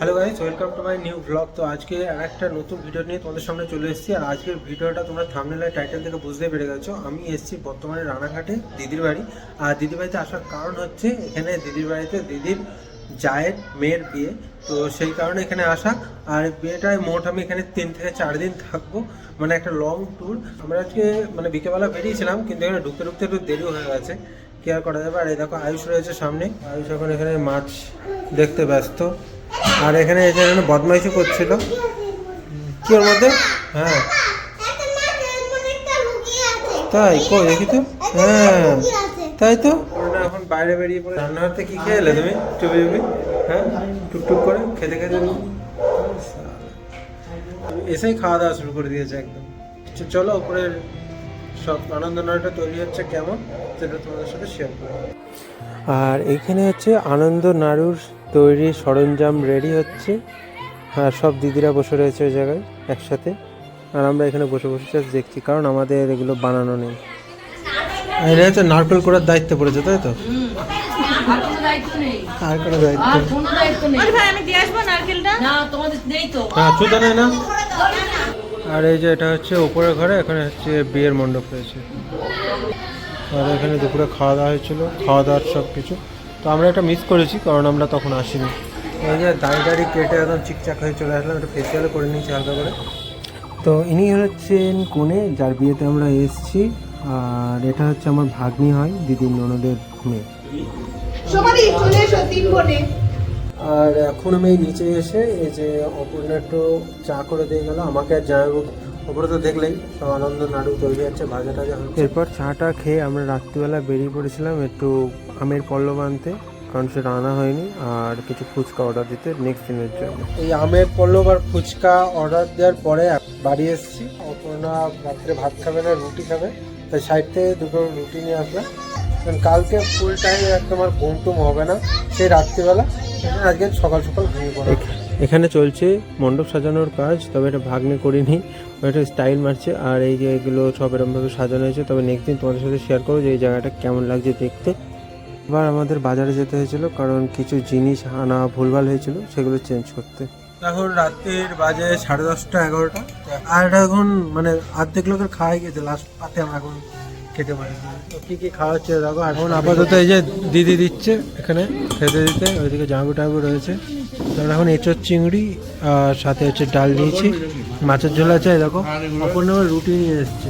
Hello guys welcome to my new blog তো আজকে একটা নতুন ভিডিও নিয়ে তোমাদের সামনে চলে এসেছি। আর আজকের ভিডিওটা তোমরা থামনেলের টাইটেল থেকে বুঝতে পেরে গেছো। আমি এসেছি বর্তমানে রানাঘাটে দিদির বাড়ি। আর দিদির বাড়িতে আসার কারণ হচ্ছে, এখানে দিদির বাড়িতে দিদির জায়ের মেয়ের বিয়ে। তো সেই কারণে এখানে আসা। আর বিয়েটায় মোট আমি এখানে তিন থেকে চার দিন থাকব। মানে একটা লং ট্যুর আমরা আজকে মানে বিকেলবেলা বেরিয়েছিলাম, কিন্তু এখানে ঢুকতে ঢুকতে একটু দেরি হয়ে গেছে। কেয়ার করা যাবে? আর এই দেখো, আয়ুষ রয়েছে সামনে। আয়ুষ এখন এখানে মাছ দেখতে ব্যস্ত। আর এখানে যে এখানে বদমাইশি করছিল। কি ওর মধ্যে? হ্যাঁ। তাই, কই, দেখি তো। হ্যাঁ তাই তো। এখন বাইরে বেরিয়ে পড়ে রান্নাঘর থেকে কি খেয়ে এলে তুমি? চুপি চুপি? হ্যাঁ? টুকটুক করে খেতে খেতে এসেই খাওয়া দাওয়া শুরু করে দিয়েছে একদম। চলো, উপরের সব আনন্দ নয়টা তৈরি হচ্ছে কেমন? সেটা তোমাদের সাথে শেয়ার করব। আর এখানে হচ্ছে আনন্দ নাড়ুর তৈরি সরঞ্জাম রেডি হচ্ছে। আর সব দিদিরা বসে রয়েছে ওই জায়গায় একসাথে। আর আমরা এখানে বসে বসে just দেখছি কারণ আমাদের এগুলো বানানো নেই। এটা হচ্ছে নারকেল করার দায়িত্ব পড়েছে তাই তো? আর কোনো দায়িত্ব নেই। হ্যাঁ আর এই যে এটা হচ্ছে উপরের ঘরে এখানে হচ্ছে বিয়ের মণ্ডপ রয়েছে। আর এখানে দুপুরে খাওয়া দাওয়া হয়েছিলো খাওয়া দাওয়ার সব কিছু। তো আমরা এটা মিস করেছি কারণ আমরা তখন আসিনি। এই যে দাড়ি দাড়ি কেটে একদম চিকচাক হয়ে চলে আসলাম একটা ফেসিয়ালও করে নিয়েছি হালকা করে। তো ইনি হচ্ছেন কোণে যার বিয়েতে আমরা এসেছি আর এটা হচ্ছে আমার ভাগ্নি হয় দিদির ননদের মেয়ে। আর এখন আমি নিচে এসে এই যে অপূর্ণা একটু চা করে দিয়ে গেল আমাকে আর জানাব ওপরে তো দেখলেই সব আনন্দ নাড়ু তৈরি হচ্ছে ভাজা টাজা এরপর চাটা খেয়ে আমরা রাত্রিবেলা বেরিয়ে পড়েছিলাম একটু আমের পল্লব আনতে কারণ সেটা আনা হয়নি আর কিছু ফুচকা অর্ডার দিতে নেক্সট দিনের জন্য। এই আমের পল্লব আর ফুচকা অর্ডার দেওয়ার পরে বাড়ি এসেছি। অপূর্ণা রাত্রে ভাত খাবে না রুটি খাবে তাই সাইড থেকে দুটো রুটি নিয়ে আসলাম। কারণ কালকে ফুল টাইম একদম আর ঘুম টুম হবে না সেই রাত্রিবেলা আজকে সকাল সকাল পড়ে এখানে চলছে মণ্ডপ সাজানোর কাজ তবে এটা ভাগ্নে করিনি। ওটা স্টাইল মারছে আর এই যে এগুলো সব এরকমভাবে সাজানো হয়েছে তবে নেক্সট দিন তোমাদের সাথে শেয়ার করব যে এই জায়গাটা কেমন লাগছে দেখতে। এবার আমাদের বাজারে যেতে হয়েছিল কারণ কিছু জিনিস আনা ভুলভাল হয়েছিল সেগুলো চেঞ্জ করতে। এখন রাত্রির বাজে সাড়ে দশটা এগারোটা। আর এটা এখন মানে অর্ধেক লোকের খাওয়াই গেছে লাস্ট পাতে আমরা এখন খেতে পারি কি কি খাওয়া হচ্ছে দেখো এখন আপাতত এই যে দিদি দিচ্ছে এখানে খেতে দিতে, ওইদিকে জাঙ্গু টাঙ্গু রয়েছে। তারপর এখন এঁচোর চিংড়ি আর সাথে হচ্ছে ডাল নিয়েছি। মাছের ঝোল আছে দেখো। নামে রুটি নিয়ে এসছে।